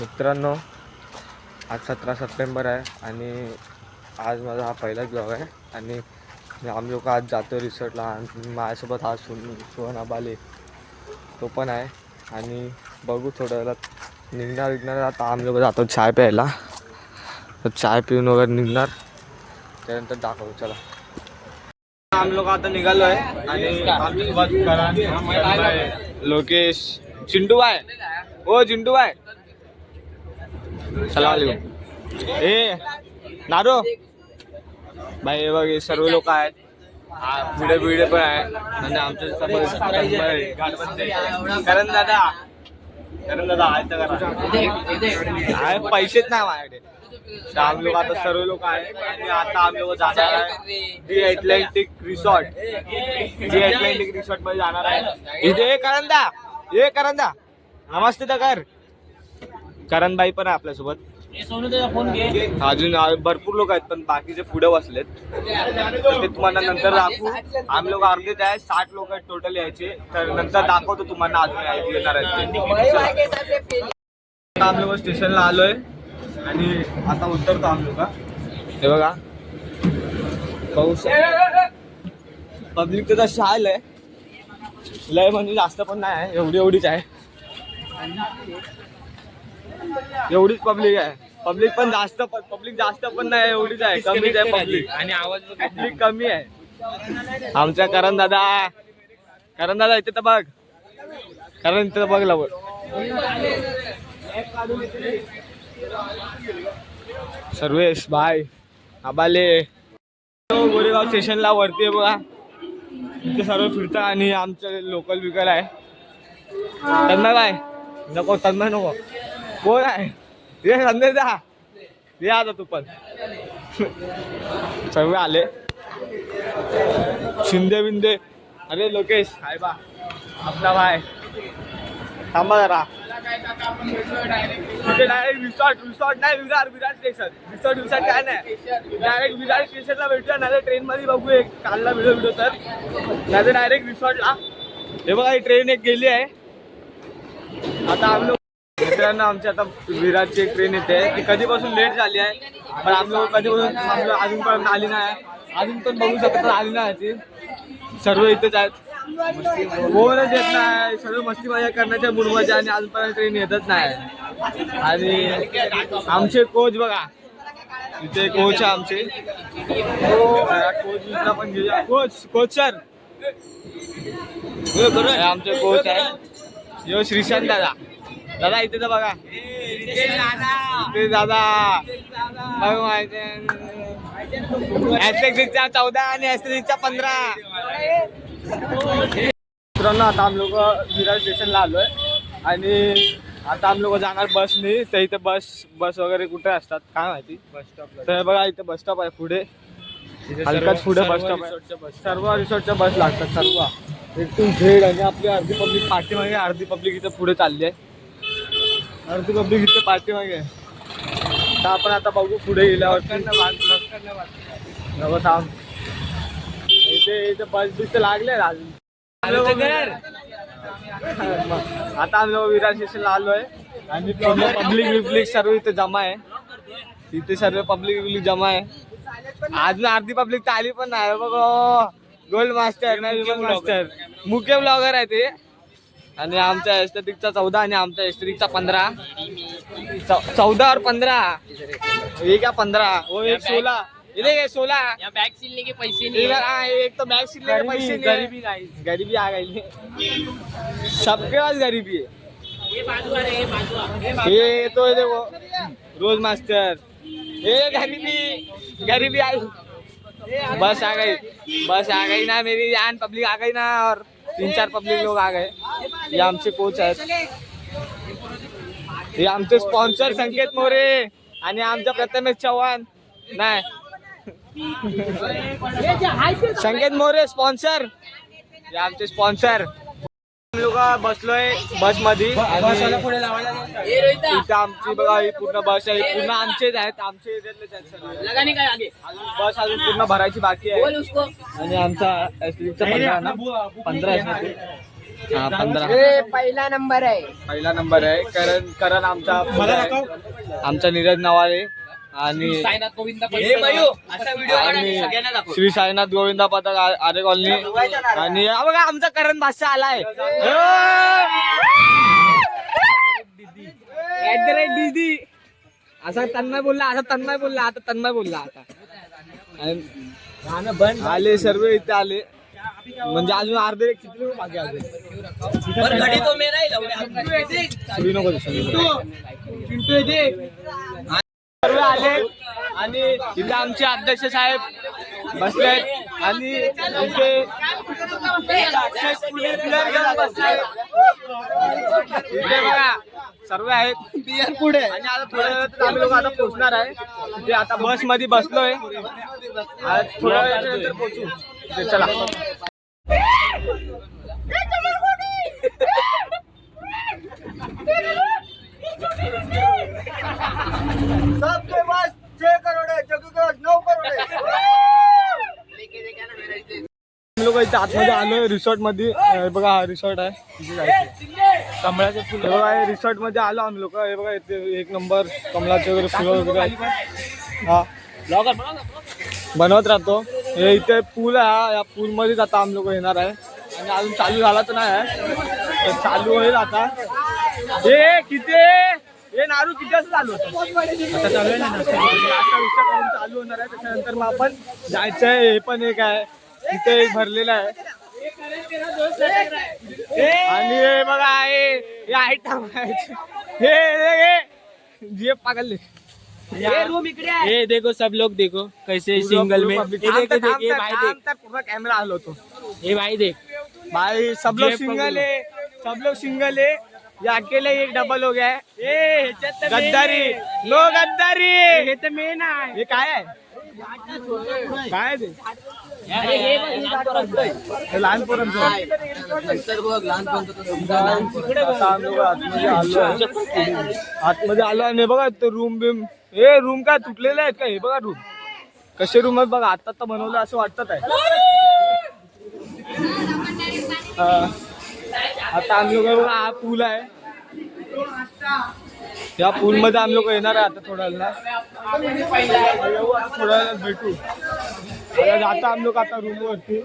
मित्रांनो आज सतरा सप्टेंबर आहे आणि आज माझा हा पहिलाच ब्लॉग आहे आणि आम्ही लोक आज जातो रिसॉर्टला आणि माझ्यासोबत हा सुन सुहान तो पण आहे आणि बघू थोड्या वेळात निघणार विघणार आता आम्ही लोक जातो चाय प्यायला. तर चाय पिऊन वगैरे निघणार. त्यानंतर दाखवू चला. आम्ही लोक आता निघालो आहे आणि आमच्यासोबत लोकेश चिंटू बाय ओ हो, चिंटू बाय सलाम. ए नारो भाई हे बघ हे सर्व लोक आहेत. आ, पुढे बिडे पण आहे आणि आमच्या कारण दादा. करण दादा आहे करा. पैसेच नाही माझ्याकडे. तर आम्ही लोक आता सर्व लोक आहेत. आणि आता आम्ही लोक जाणार आहे. The Atlantic resort the Atlantic रिसॉर्टमध्ये जाणार आहे. इथे ये करंदा ये करंदा नमस्ते तर कर करण बाई पण आहे आपल्यासोबत. अजून आ- भरपूर लोक आहेत पण बाकीचे पुढे बसलेत. तर ते तुम्हाला नंतर दाखवू. आम्ही लोक अर्धेच आहे साठ लोक आहेत टोटल यायचे. तर नंतर दाखवतो तुम्हाला अजून येणार आहेत ते. आता आम्ही लोक स्टेशनला आलोय. आणि आता उतरतो आम्ही लोक. हे बघा. पाऊस पब्लिक तर शाल आहे. लय म्हणजे जास्त पण नाही आहे. एवढी एवढीच आहे. एवढीच पब्लिक आहे. पब्लिक पण जास्त पब्लिक जास्त पण नाही एवढीच आहे. कमीच आहे पब्लिक आणि आवाज पब्लिक कमी आहे. आमच्या करण दादा. करण दादा इथे तर बघ. करण इथे बघ लवकर. सर्वेश बाय आबाले. गोरेगाव स्टेशनला वरती आहे बघा. इथे सर्व फिरतात आणि आमचं लोकल विकल आहे. तन्मय बाय नको तन्मय नको. कोण आहे ये संदेश द्या. ये आता तू पण. सगळे आले. शिंदे बिंदे. अरे लोकेश. हाय बा. आपला बाय थांबा जरा. डायरेक्ट रिसॉर्ट रिसॉर्ट नाही Virar Virar station resort resort काय नाही. डायरेक्ट विरार स्टेशनला भेटूया नाही ट्रेन मध्ये बघू एक कालला व्हिडिओ व्हिडिओ तर. नाही डायरेक्ट रिसॉर्टला हे बघा ही ट्रेन एक गेली आहे. आता आम्ही मित्रांनो आमची आता विराटची एक ट्रेन येते. ती कधीपासून लेट झाली आहे पण आम्ही कधीपासून थांबलो अजूनपर्यंत आली नाही अजून पण बघू शकत आली नाही ती. सर्व इथेच आहेत. कोणच येत नाही सर्व मस्ती मजा करण्याच्या मूडमध्ये आणि अजूनपर्यंत ट्रेन येतच नाही आणि आमचे कोच बघा. इथे कोच आहे आमचे. कोच पण घेऊया. कोच कोच सर आमचे कोच आहे. यो श्रीशांत दादा. दादा इथे तर बघा. इथे दादा. बघ माहिती चौदा आणि ऍस्थेटिकचा पंधरा. मित्रांनो आता आम्ही लोक विरार स्टेशनला आलोय. आणि आता आम्ही लोक जाणार बसने तर इथे बस बस वगैरे कुठे असतात काय माहिती? बस स्टॉप तर बघा इथे बस स्टॉप आहे पुढे. हलकाच पुढे बस स्टॉप आहे. सर्व रिसॉर्टच्या बस लागतात सर्व. एकदम झेड आणि आपली अर्धी पब्लिक पाठीमागे अर्धी पब्लिक इथे पुढे चालली आहे. अर्धी पब्लिक इथे पाठीमागे आहे. तर आपण आता बघू पुढे गेल्यावर थांब. इथे इथे बस बिस तर लागले अजून आता आम्ही विरार स्टेशनला आलोय. आणि पब्लिक बिब्लिक सर्व इथे जमा आहे. इथे सर्व पब्लिक बिब्लिक जमा आहे. अजून अर्धी पब्लिक तर आली पण नाही. बघ गोल्ड मास्टर नाही मास्टर. मुख्य ब्लॉगर आहे ते. आणि आमच्या एस्थेटिकचा चौदा आणि आमच्या एस्थेटिकचा पंधरा. चौदा और पंधरा. ये क्या पंधरा. वो एक ये सोलह यहाँ बैग सिलने के पैसे नहीं. हाँ, एक तो बैग सिलने के पैसे नहीं. है। गरीबी गरीबी आ गई सबके पास गरीबी है ये बाजू आ रहे ये तो ये देखो रोज मास्टर ये गरीबी. गरीबी आई बस आ गई. बस आ गई ना मेरी जान पब्लिक आ गई ना और तीन चार पब्लिक लोग आ गए. ये आमचे कोच आहेत. हे आमचे स्पॉन्सर संकेत मोरे आणि आमचा प्रथमेश चव्हाण. नाही. संकेत मोरे स्पॉन्सर हे आमचे स्पॉन्सर लोक बसलोय बसमध्ये ये रोहिता इथं आमची बघा ही पूर्ण बस आहे. पूर्ण आमचेच आहेत. आमचे बस अजून पूर्ण भरायची बाकी आहे. आणि आमचा एसटीचा पंधरा पंधरा. हा पहिला नंबर आहे. पहिला नंबर आहे. करण करण आमचा आमचा नीरज नवाले आणि साईनाथ गोविंद आणि श्री साईनाथ गोविंदा पथक आ- आरे कॉलनी. आणि हा बघा आमचा करण भाषा आलाय. दीदी. असा तन्मय बोलला असा तन्मय बोलला आता तन्मय बोलला आता. आणि आले सर्व इथे आले. म्हणजे अजून अर्धे किती लोक बाकी अजून. नको. सर्व आले आणि इथे आमचे अध्यक्ष साहेब बसले आणि इथे. इथे बघा सर्व आहेत. बियर पुढे आणि आता थोड्या वेळात आम्ही लोक आता पोहोचणार आहे. तिथे आता बसमध्ये बसलोय. आज थोड्या वेळाच्या नंतर पोहोचू. चला सबके पास छह करोड़ है जग्गू के पास नौ करोड़ है इथे आतमध्ये आलोय रिसॉर्टमध्ये बघा हा रिसॉर्ट आहे. इथे जायचं कमळाचे फुल. बघा रिसॉर्टमध्ये आलो आम्ही लोक. हे बघा इथे एक नंबर कमळाचे वगैरे फुलं वगैरे. हा. बनवत राहतो. हे इथे पूल आहे. या पूल मध्येच आता आम्ही लोक येणार आहे. आणि अजून चालू झाला तर नाही आहे. तर चालू होईल आता. हे किती? हे नारू किती वाजता चालू होतं? आता चालू आहे ना. चालू होणार आहे. त्याच्यानंतर मग आपण जायचंय. हे पण एक आहे. इथे एक भरलेलं आहे. आणि हे बघा हे हे आयटम हे हे हे. पागल रूम इकडे आहे. ये देखो सब लोग देखो कैसे सिंगल में. ये देखो देख ये भाई देख. पूरा कैमरा आलो तो. ये भाई देख. भाई सब लोग सिंगल है। सब लोग सिंगल है। ये अकेले एक डबल हो गया है। main गद्दारी। आहे. नो गद्दारी। हे तर मेन आहे. हे काय आहे? काय ते? हे लहान पोरांचं आता आम्ही आतमध्ये आलो आहे. आतमध्ये आलो आणि बघा ते रूम बिम. हे रूम काय तुटलेले आहेत का? हे बघा रूम कसे रूम आहेत बघा. आता तर बनवलं असं वाटत आहे. हा. आता आम्ही बघा हा पूल आहे. या पूल मध्ये आम्ही लोक येणार आहे आता थोड्या वेळाला थोड्या वेळात भेटू. आता जातो आम्ही लोक आता रूम वरती.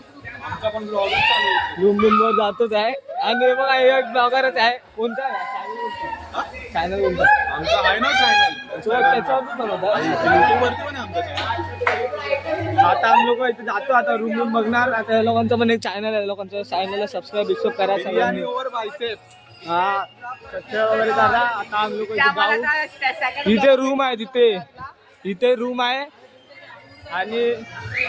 रूम बिम वर जातोच आहे. आणि हे हे एक ब्लॉगरच आहे. कोणता चॅनल कोणता? आमचा आहे ना चॅनल त्याच्यावर आता आम्ही लोक इथे जातो. आता रूम रूम बघणार. आता या लोकांचं पण एक चॅनल आहे. लोकांचं चॅनलला सबस्क्राईब बिस्क्राईब करा सगळ्यांनी. बायसेप वगैरे दादा आता आम्ही लोक इथे जाऊ. इथे रूम आहे तिथे. इथे रूम आहे. आणि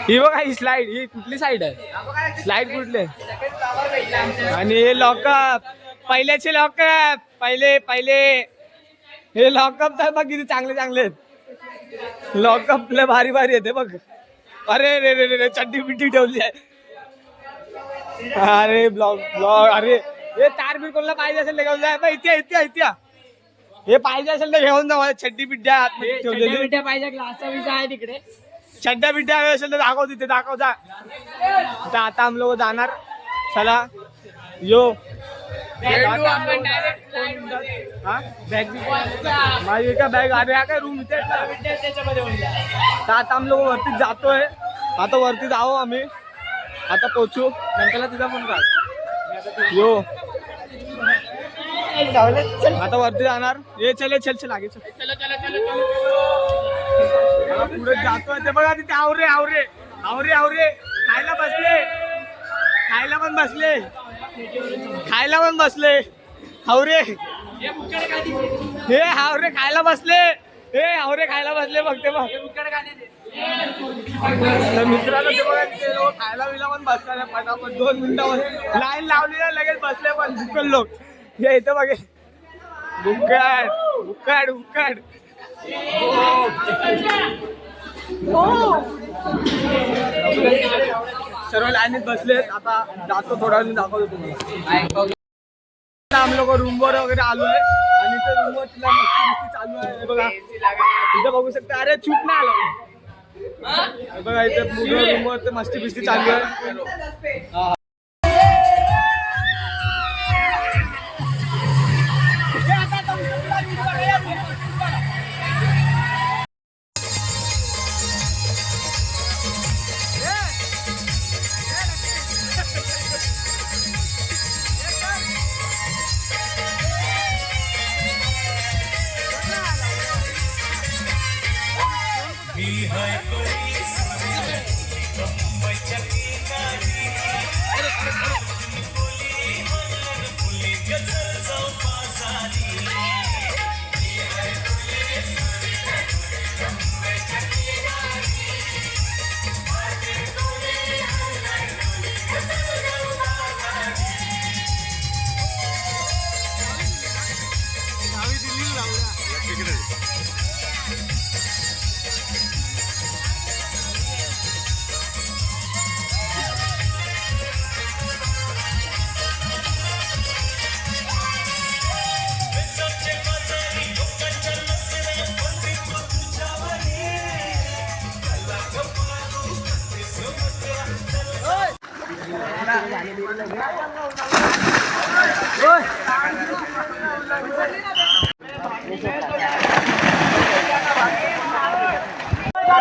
ही बघा ही स्लाइड ही कुठली साईड आहे? स्लाइड कुठली? आणि हे लॉकअप पहिल्याचे लॉकअप पहिले पहिले. हे लॉकअप तर बघ किती चांगले चांगले आहेत. लॉकअप लय भारी भारी येते बघ. अरे रे रे रे रे चड्डी पिट्टी ठेवली आहे. अरे ब्लॉग ब्लॉग अरे. हे तार बीर कोणाला पाहिजे असेल तर घेऊन जा. बघ, इथे इथे इथे. हे पाहिजे असेल तर घेऊन जा चड्डी बिड्ड्या ठेवलेली. पाहिजे ग्लास विसा आहे तिकडे. चड्ड्या बिड्ड्या हवे असेल तर दाखव तिथे दाखव जा. आता आता आम्ही लोक जाणार. चला. यो. हा? बॅग माझी का बॅग अरे हा काय रूम इथे? आता आम्ही लोक वरती जातोय. आता वरती जाऊ आम्ही. आता पोचू. नंतरला तिचा फोन काढ यो. आता वरती जाणार. ये चले चल चल आगे चल. पुढे जातोय. ते बघा तिथे आवरे आवरे. आवरे आवरे. खायला बसले. खायला पण बसले. खायला पण बसले. हावरे हे हावरे खायला बसले. हे हावरे खायला बसले. बघ ते बघ. तर मित्रांनो ते बघा ते लोक खायला बिला पण बसणार पटापट दोन मिनिटामध्ये लाईन लावली ना लगेच बसले पण लोक. हे इथं बघे बुक्कड बुक्कड बुक्कड सर्व लाईनीत बसलेत. आता जातो थोडा वेळ दाखवतो तुम्हाला. लोक रूमवर वगैरे आलोय. आणि इथे रूमवर तिला मस्ती बिस्ती चालू आहे. बघा. इथं बघू शकता. अरे चूक नाही आलं. बघा इथे पूर्ण रूमवर ते मस्ती बिस्ती चालू आहे.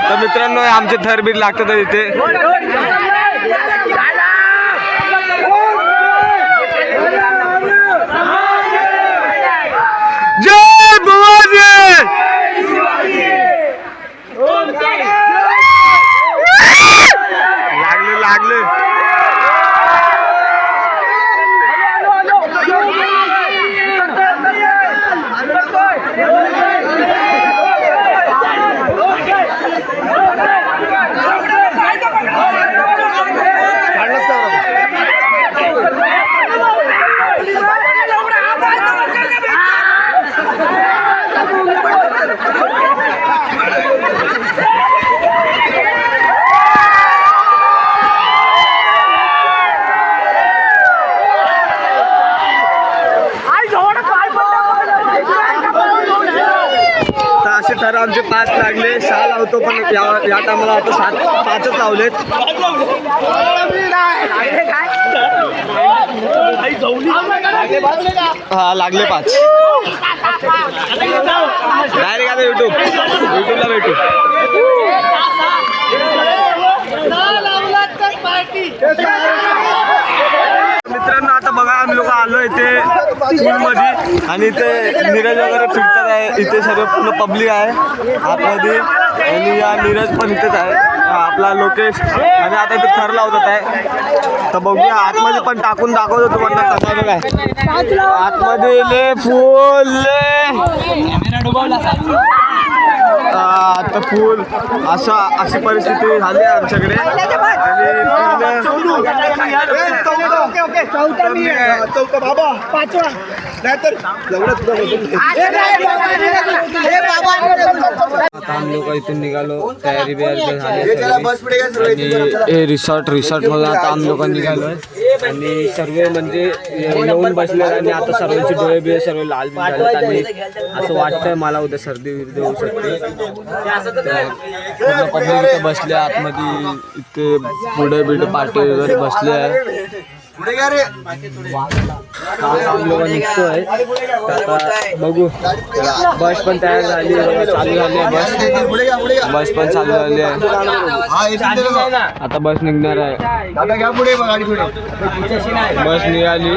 तर मित्रांनो आमचे थरबीर लागतात इथे. आमचे पाच लागले सहा लावतो पण या या टायमाला आता सात पाचच लावलेत. हा लागले पाच. डायरेक्ट आता युट्यूब युट्यूबला भेटू. मित्रांनो आता बघा आम्ही लोक आलो इथे पूल मध्ये आणि इथे नीरज वगैरे फिरतात आहे. इथे सर्व पूर्ण पब्लिक आहे. आतमध्ये. आणि या नीरज पण इथेच आहे. आपला लोकेश. आणि आता इथे थर लावतात आहे. तर बघूया आतमध्ये पण टाकून दाखवतो तुम्हाला कसं काय आतमध्ये ले फुल ले. आता फुल असा अशी परिस्थिती झाली आमच्याकडे. आणि चौथा बाबा. पाचवा. नाहीतर आता आम्ही लोक इथून निघालो तयारी बियारी झाली. आणि हे रिसॉर्ट रिसॉर्टमध्ये आता आम्ही लोक निघालो आणि सर्व म्हणजे येऊन बसले आणि आता सर्वांचे डोळे बिळे सर्व लाल आणि असं वाटतंय मला उद्या सर्दी विर्दी होऊ शकते. बसले आतमध्ये इथे पुढे बिडे पाटे वगैरे बसले आहे निघतोय बघू. बस पण तयार झाली आहे, चालू झाली आहे बस. बस पण चालू झाली आहे. आता बस निघणार आहे. दादा घ्या पुढे बघ गाडी पुढे. बस निघाली.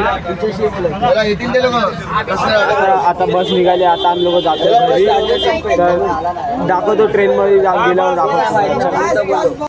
आता बस निघाली आता आम्ही लोक जातो घरी. तर दाखवतो ट्रेन मध्ये जा- गेल्यावर दाखवतो.